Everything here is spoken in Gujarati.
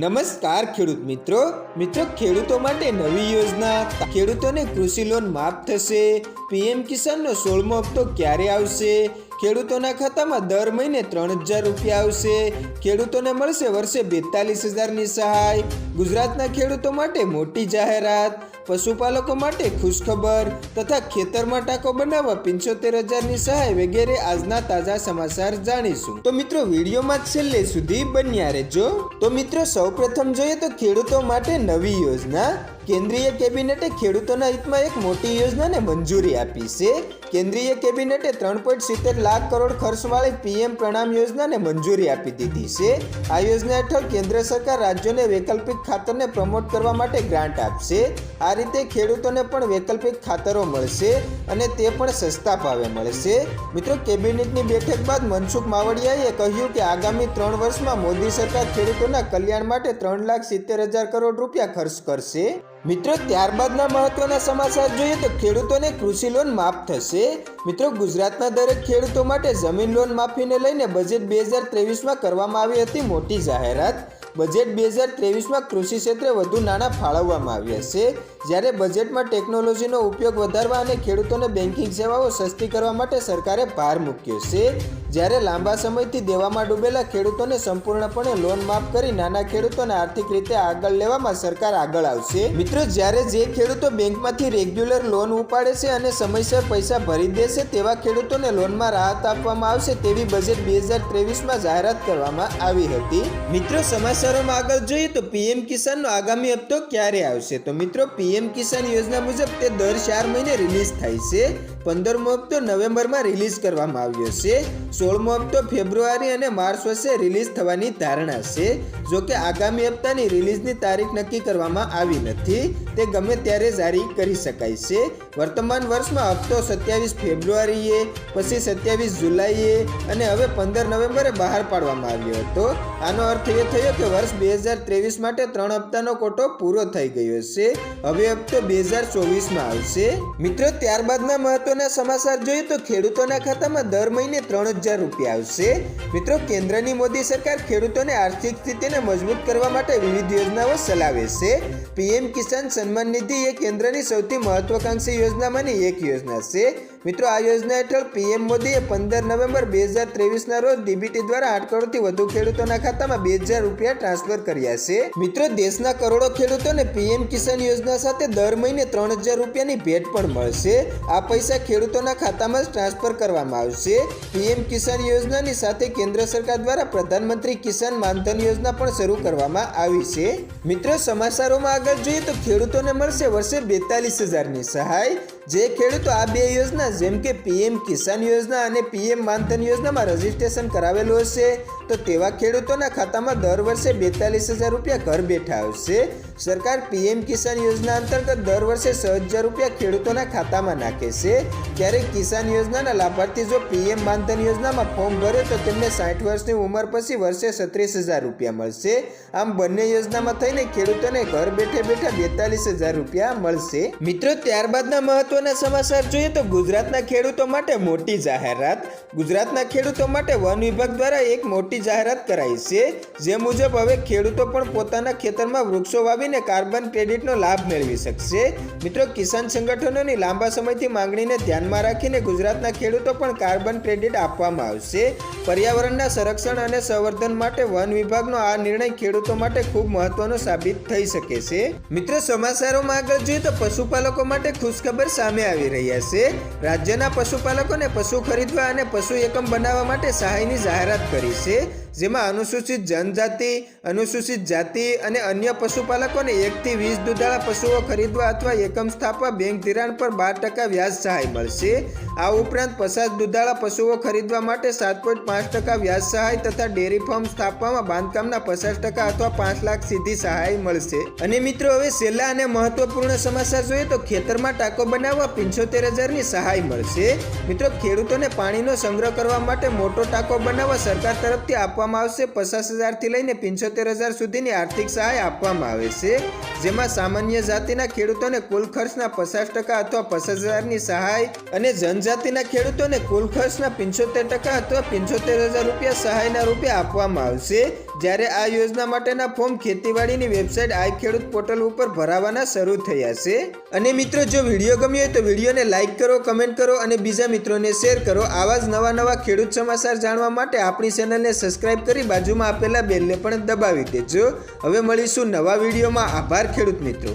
નમસ્કાર ખેડૂત મિત્રો. મિત્રો, ખેડૂતો માટે નવી યોજના, ખેડૂતોને કૃષિ લોન માફ થશે, પીએમ કિસાનનો સોળમો હપ્તો ક્યારે આવશે ખેડૂતોના ખાતામાં દર મહિને ત્રણ હજાર રૂપિયા આવશે. ખેડૂતોને મળશે વર્ષે બેતાલીસ હજારની સહાય. ગુજરાતના ખેડૂતો માટે મોટી જાહેરાત. પશુપાલકો માટે ખુશખબર તથા ખેતરમાં ટાંકો બનાવવા પંચોતેર હજારની સહાય વગેરે આજના તાજા સમાચાર જાણીશું. તો મિત્રો, વિડીયોમાં છેલ્લે સુધી બન્યા રહેજો. તો મિત્રો, સૌપ્રથમ જોઈએ તો ખેડૂતો માટે નવી યોજના. કેન્દ્રીય કેબિનેટે ખેડૂતોના હિતમાં એક મોટી યોજનાને મંજૂરી આપી છે. કેન્દ્રીય કેબિનેટે ત્રણ પોઈન્ટ સિત્તેર લાખ કરોડ ખર્ચવાળી પીએમ પ્રણામ યોજનાને મંજૂરી આપી દીધી છે. આ યોજના હેઠળ કેન્દ્ર સરકાર રાજ્યોને વૈકલ્પિક ખાતરને પ્રમોટ કરવા માટે ગ્રાન્ટ આપશે. આ રીતે ખેડૂતોને પણ વૈકલ્પિક ખાતરો મળશે અને તે પણ સસ્તા ભાવે મળશે. મિત્રો, કેબિનેટની બેઠક બાદ મનસુખ માવડિયાએ કહ્યું કે આગામી ત્રણ વર્ષમાં મોદી સરકાર ખેડૂતોના કલ્યાણ માટે ત્રણ લાખ સિત્તેર હજાર કરોડ રૂપિયા ખર્ચ કરશે. મિત્રો, ત્યારબાદના મહત્વના સમાચાર જોઈએ તો ખેડૂતોને કૃષિ લોન માફ થશે. મિત્રો, ગુજરાતના દરેક ખેડૂતો માટે જમીન લોન માફીને લઈને બજેટ બે હજાર ત્રેવીસમાં કરવામાં આવી હતી મોટી જાહેરાત. બજેટ બે હજાર ત્રેવીસમાં કૃષિ ક્ષેત્રે વધુ નાણાં ફાળવવામાં આવ્યા છે. જ્યારે બજેટમાં ટેકનોલોજીનો ઉપયોગ વધારવા અને ખેડૂતોને બેન્કિંગ સેવાઓ સસ્તી કરવા માટે સરકારે ભાર મૂક્યો છે. જ્યારે લાંબા સમયથી દેવામાં ડૂબેલા ખેડૂતોને સંપૂર્ણપણે લોન માફ કરી નાના ખેડૂતોને આર્થિક રીતે આગળ લેવામાં સરકાર આગળ આવશે. મિત્રો, જ્યારે જે ખેડૂતો બેંકમાંથી રેગ્યુલર લોન ઉપાડે છે અને સમયસર પૈસા ભરી દેશે તેવા ખેડૂતોને લોનમાં રાહત આપવામાં આવશે તેવી બજેટ બે હજાર ત્રેવીસમાં જાહેરાત કરવામાં આવી હતી. મિત્રો, સમાચારોમાં આગળ જોઈએ તો પીએમ કિસાનનો આગામી હપ્તો ક્યારે આવશે? તો મિત્રો, પીએમ કિસાન યોજના મુજબ તે દર ચાર મહિને રિલીઝ થાય છે. પંદરમો હપ્તો નવેમ્બરમાં રિલીઝ કરવામાં આવ્યો છે. સોળમો હપ્તો ફેબ્રુઆરી અને માર્ચ વર્ષે રિલીઝ થવાની ધારણા છે. જો કે આગામી હપ્તાની રિલીઝની તારીખ નક્કી કરવામાં આવી નથી. તે ગમે ત્યારે જારી કરી શકાય છે. વર્તમાન વર્ષમાં હપ્તો સત્યાવીસ ફેબ્રુઆરીએ, પછી સત્યાવીસ જુલાઈએ અને હવે પંદર નવેમ્બરે બહાર પાડવામાં આવ્યો હતો. આનો અર્થ એ થયો કે વર્ષ બે હજાર ત્રેવીસ માટે ત્રણ હપ્તાનો કોટો પૂરો થઈ ગયો છે. હવે હપ્તો બે હજાર ચોવીસમાં આવશે. મિત્રો, ત્યારબાદના મહત્વના સમાચાર જોઈએ તો ખેડૂતોના ખાતામાં દર મહિને ત્રણ હજાર રૂપિયા આવશે. મિત્રો, કેન્દ્રની મોદી સરકાર ખેડૂતોને આર્થિક સ્થિતિને મજબૂત કરવા માટે વિવિધ યોજનાઓ ચલાવે છે. પીએમ કિસાન સન્માન નિધિ એ કેન્દ્રની સૌથી મહત્વાકાંક્ષી યોજનામાંની એક યોજના છે મિત્રો, આ યોજના હેઠળ પીએમ મોદીએ પંદર નવેમ્બર બે હજાર ત્રેવીસના રોજ ડીબીટી દ્વારા આઠ કરોડથી વધુ ખેડૂતોના ખાતામાં બે હજાર રૂપિયા ટ્રાન્સફર કર્યા છે. મિત્રો, દેશના કરોડો ખેડૂતોને પીએમ કિસાન યોજના સાથે દર મહિને ત્રણ હજાર રૂપિયાની ભેટ પણ મળશે. આ પૈસા ખેડૂતોના ખાતામાં જ ટ્રાન્સફર કરવામાં આવશે. પીએમ કિસાન યોજનાની સાથે કેન્દ્ર સરકાર દ્વારા પ્રધાનમંત્રી કિસાન માનધન યોજના પણ શરૂ કરવામાં આવી છે. મિત્રો, સમાચારોમાં આગળ જોઈએ તો ખેડૂતોને મળશે વર્ષે બેતાલીસ હજારની સહાય. જે ખેડૂતો આ બે યોજના જેમ કે પીએમ કિસાન યોજના અને પીએમ માનધન યોજનામાં રજીસ્ટ્રેશન કરાવેલું હશે, તો તેવા ખેડૂતોના ખાતામાં દર વર્ષે બેતાલીસ હજાર રૂપિયા ઘર બેઠા આવશે. સરકાર પીએમ કિસાન યોજના અંતર્ગત દર વર્ષે છ હજાર રૂપિયા ખેડૂતોના ખાતામાં નાખે છે. ત્યારે કિસાન યોજનાના લાભાર્થી જો પીએમ માનધન યોજનામાં ફોર્મ ભરે, તો તેમને સાઠ વર્ષની ઉંમર પછી વર્ષે છત્રીસ હજાર રૂપિયા મળશે. આમ બંને યોજનામાં થઈને ખેડૂતોને ઘર બેઠે બેઠા બેતાલીસ હજાર રૂપિયા મળશે. મિત્રો, ત્યારબાદના મહત્વના સમાચાર જોઈએ તો ગુજરાતના ખેડૂતો માટે મોટી જાહેરાત. ગુજરાતના ખેડૂતો માટે વન વિભાગ દ્વારા એક મોટી જાહેરાત કરાઈ છે. જે મુજબ હવે ખેડૂતો પણ પોતાના ખેતરમાં વૃક્ષો વાવીને કાર્બન ક્રેડિટનો લાભ મેળવી શકશે. મિત્રો, કિસાન સંગઠનોની લાંબા સમયથી માંગણીને ધ્યાનમાં રાખીને ગુજરાતના ખેડૂતો પણ કાર્બન ક્રેડિટ આપવામાં આવશે. પર્યાવરણના સંરક્ષણ અને સંવર્ધન માટે વન વિભાગનો આ નિર્ણય ખેડૂતો માટે ખૂબ મહત્વનો સાબિત થઈ શકે છે. મિત્રો, સમાચારોમાં આગળ જોઈએ તો પશુપાલકો માટે ખુશખબર સામે આવી રહ્યા છે. રાજ્યના પશુપાલકોને પશુ ખરીદવા અને પશુ એકમ બનાવવા માટે સહાયની જાહેરાત કરી છે. જેમાં અનુસૂચિત જનજાતિ, અનુસૂચિત જાતિ અને અન્ય પશુપાલકોને એકથી વીસ દુધાળા પશુઓ ખરીદવા અથવા એકમ સ્થાપવા બેંક ધિરાણ પર બાર ટકા વ્યાજ સહાય મળશે. આ ઉપરાંત પચાસ દુધાળા પશુઓ ખરીદવા માટે સાત પોઈન્ટ પાંચ ટકા વ્યાજ સહાય તથા ડેરી ફાર્મ સ્થાપવામાં બાંધકામના પચાસ ટકા અથવા પાંચ લાખ સીધી સહાય મળશે. અને મિત્રો, હવે છેલ્લા અને મહત્વપૂર્ણ સમાચાર જોઈએ તો ખેતરમાં ટાંકો બનાવવા પંચોતેર હજારની સહાય મળશે. મિત્રો, ખેડૂતોને પાણીનો સંગ્રહ કરવા માટે મોટો ટાંકો બનાવવા સરકાર તરફથી આપવામાં આપવામાં આવશે. પચાસ હજારથી લઈને પંચોતેર હજાર સુધીની આર્થિક સહાય આપવામાં આવે છે. જેમાં સામાન્ય જાતિના ખેડૂતોને કુલ ખર્ચના પચાસ ટકા અથવા પચાસ હજારની સહાય અને જનજાતિના ખેડૂતોને કુલ ખર્ચના પંચોતેર ટકા અથવા પંચોતેર હજાર રૂપિયા સહાયના રૂપે આપવામાં આવશે. જ્યારે આ યોજના માટેના ફોર્મ ખેતીવાડીની વેબસાઇટ આઈ ખેડૂત પોર્ટલ ઉપર ભરાવાના શરૂ થયા છે. અને મિત્રો, જો વીડિયો ગમ્યો હોય તો વિડીયોને લાઇક કરો, કમેન્ટ કરો અને બીજા મિત્રોને શેર કરો. આવા જ નવા નવા ખેડૂત સમાચાર જાણવા માટે આપણી ચેનલને સબસ્ક્રાઇબ કરી બાજુમાં આપેલા બેલને પણ દબાવી દેજો. હવે મળીશું નવા વિડીયોમાં. આભાર ખેડૂત મિત્રો.